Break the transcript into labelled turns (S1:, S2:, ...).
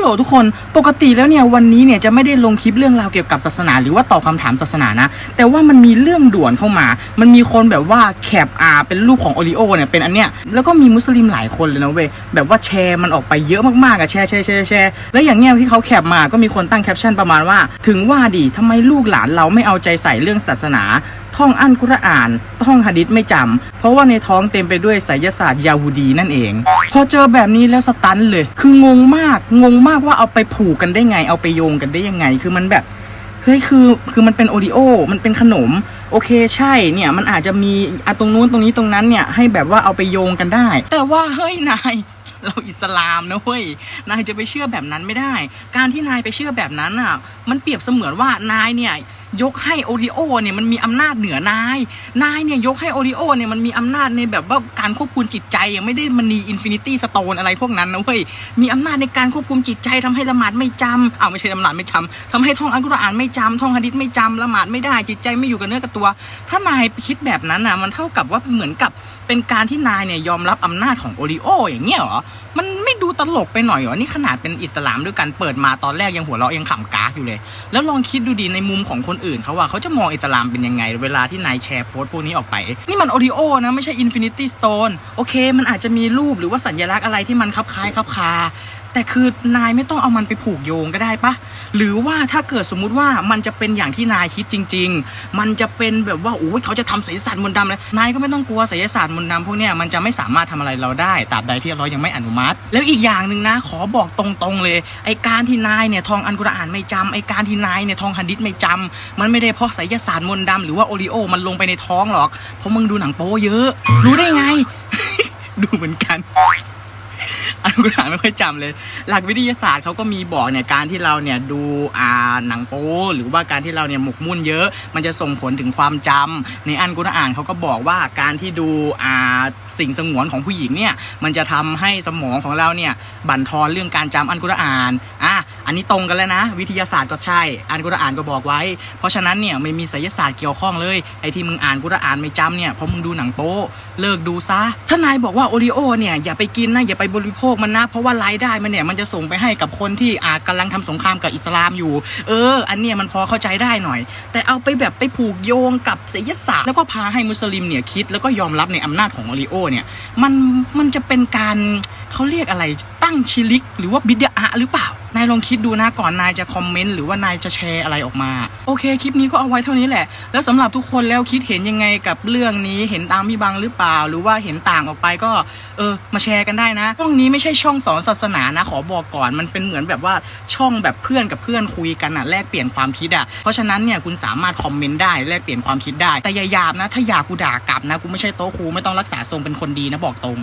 S1: ลโหลทุกคน ปกติแล้วเนี่ยวันนี้เนี่ยจะไม่ได้ลงคลิปเรื่องราวเกี่ยวกับศาสนา หรือว่าตอบคำถามศาสนานะ แต่ว่ามันมีเรื่องด่วนเข้ามา มันมีคนแบบว่าแคปอาเป็นรูปของโอริโอเนี่ยเป็นอันเนี้ย แล้วก็มีมุสลิมหลายคนเลยนะเว้ย แบบว่าแชร์มันออกไปเยอะมากๆอะแชร์แชร์แชร์แชร์แล้วอย่างเงี้ยที่เขาแคปมา ก็มีคนตั้งแคปชั่นประมาณว่า ถึงว่าดิทำไมลูกหลานเราไม่เอาใจใส่เรื่องศาสนา ท่องอันกุรอาน ท่องหะดิษไม่จำเพราะว่าในท้องเต็มไปด้วยไสยศาสตร์ยาวูดีนั่นเอง พอเจอแบบนี้แล้วสตันเลย คืองงมาก งงมากว่าเอาไปผูกกันได้ไง เอาไปโยงกันได้ยังไง คือมันแบบเฮ้ยคือคือมันเป็นโอริโอ มันเป็นขนม โอเคใช่เนี่ยมันอาจจะมีอะตรงนู้นตรงนี้ตรงนั้นเนี่ยให้แบบว่าเอาไปโยงกันได้ แต่ว่าเฮ้ยนายเราอิสลามนะเว้ยนายจะไปเชื่อแบบนั้นไม่ได้ การที่นายไปเชื่อแบบนั้นอะ มันเปรียบเสมือนว่านายเนี่ย ยกให้โอริโอเนี่ยมันมีอำนาจเหนือนาย นายเนี่ยยกให้โอริโอเนี่ยมันมีอำนาจในแบบว่าการควบคุมจิตใจอะไม่ได้มันมีอินฟินิตี้สโตนอะไรพวกนั้นนะเว้ย มีอำนาจในการควบคุมจิตใจทำให้ละหมาดไม่จำอ้าวไม่ใช่ละหมาดไม่จำทำให้ท่องอัลกุรอานไม่จำท่องหะดิษไม่จำละหมาดไม่ได้จิตใจไม่อยู่กับเนื้อกับตัว ถ้านายคิดแบบนั้นนะมันเท่ากับว่าเหมือนกับเป็นการที่นายเนี่ยยอมรับอำนาจของโอริโออย่างเงี้ยเหรอ มัน ดูตลกไปหน่อยเหรอ นี่ขนาดเป็นอิสลามด้วยกันเปิดมาตอนแรกยังหัวเราะยังขำกากอยู่เลย แล้วลองคิดดูดีในมุมของคนอื่นเขาว่าเขาจะมองอิสลามเป็นยังไง เวลาที่นายแชร์โพสต์พวกนี้ออกไป นี่มันโอริโอนะไม่ใช่อินฟินิตี้สโตนโอเค มันอาจจะมีรูปหรือว่าสัญลักษณ์อะไรที่มันคลับคล้ายคลับคา แต่คือนายไม่ต้องเอามันไปผูกโยงก็ได้ปะหรือว่าถ้าเกิดสมมุติว่ามันจะเป็นอย่างที่นายคิดจริง ๆ มันจะเป็นแบบว่าโอ้ยเขาจะทำไสยศาสตร์มนต์ดำเลยนายก็ไม่ต้องกลัวไสยศาสตร์มนต์ดำพวกเนี้ยมันจะไม่สามารถทำอะไรเราได้ตราบใดที่เรายังไม่อนุมัติ แล้วอีกอย่างหนึ่งนะ ขอบอกตรงๆเลยไอการที่นายเนี่ยทองอันกุรอานไม่จำไอการที่นายเนี่ยทองหะดิษไม่จำมันไม่ได้เพราะไสยศาสตร์มนต์ดำหรือว่าโอริโอมันลงไปในท้องหรอกเพราะมึงดูหนังโป๊เยอะ รู้ได้ไง ดูเหมือนกัน อันกุรอานไม่ค่อยจำเลย หลักวิทยาศาสตร์เขาก็มีบอกเนี่ยการที่เราเนี่ยดูอ่าหนังโป๊หรือว่าการที่เราเนี่ยหมกมุ่นเยอะ มันจะส่งผลถึงความจำในอันกุรอานเขาก็บอกว่าการที่ดูอ่าสิ่งสงวนของผู้หญิงเนี่ยมันจะทำให้สมองของเราเนี่ยบั่นทอนเรื่องการจำอันกุรอานอะอันนี้ตรงกันแล้วนะ วิทยาศาสตร์ก็ใช่ อันกุรอานก็บอกไว้ เพราะฉะนั้นเนี่ยไม่มีไสยศาสตร์เกี่ยวข้องเลยไอ้ที่มึงอ่านกุรอานไม่จำเนี่ยเพราะมึงดูหนังโป๊เลิกดูซะถ้านายบอกว่าโอริโอเนี่ยอย่าไปกินนะอย่าไปบริโภคมันนะเพราะว่ารายได้มันเนี่ยมันจะส่งไปให้กับคนที่อ่ากำลังทำสงครามกับอิสลามอยู่ เออ อันเนี้ยมันพอเข้าใจได้หน่อย แต่เอาไปแบบไปผูกโยงกับไสยศาสตร์แล้วก็พาให้มุสลิมเนี่ยคิดแล้วก็ยอมรับในอำนาจของโอริโอเนี่ยมันมันจะเป็นการเขาเรียกอะไรตั้งชิลิก หรือว่าบิดาหรือเปล่า นายลองคิดดูนะก่อนนายจะคอมเมนต์หรือว่านายจะแชร์อะไรออกมา โอเคคลิปนี้ก็เอาไว้เท่านี้แหละ แล้วสำหรับทุกคนแล้วคิดเห็นยังไงกับเรื่องนี้เห็นตามพี่บังหรือเปล่า หรือว่าเห็นต่างออกไปก็เออมาแชร์กันได้นะ ช่องนี้ไม่ใช่ช่องสอนศาสนานะ ขอบอกก่อนมันเป็นเหมือนแบบว่าช่องแบบเพื่อนกับเพื่อนคุยกันอะแลกเปลี่ยนความคิดอะเพราะฉะนั้นเนี่ยคุณสามารถคอมเมนต์ได้แลกเปลี่ยนความคิดได้แต่อย่าหยาบนะ ถ้าอยากกูด่ากลับนะกูไม่ใช่โต๊ะครูไม่ต้องรักษาทรงเป็นคนดีนะบอกตรง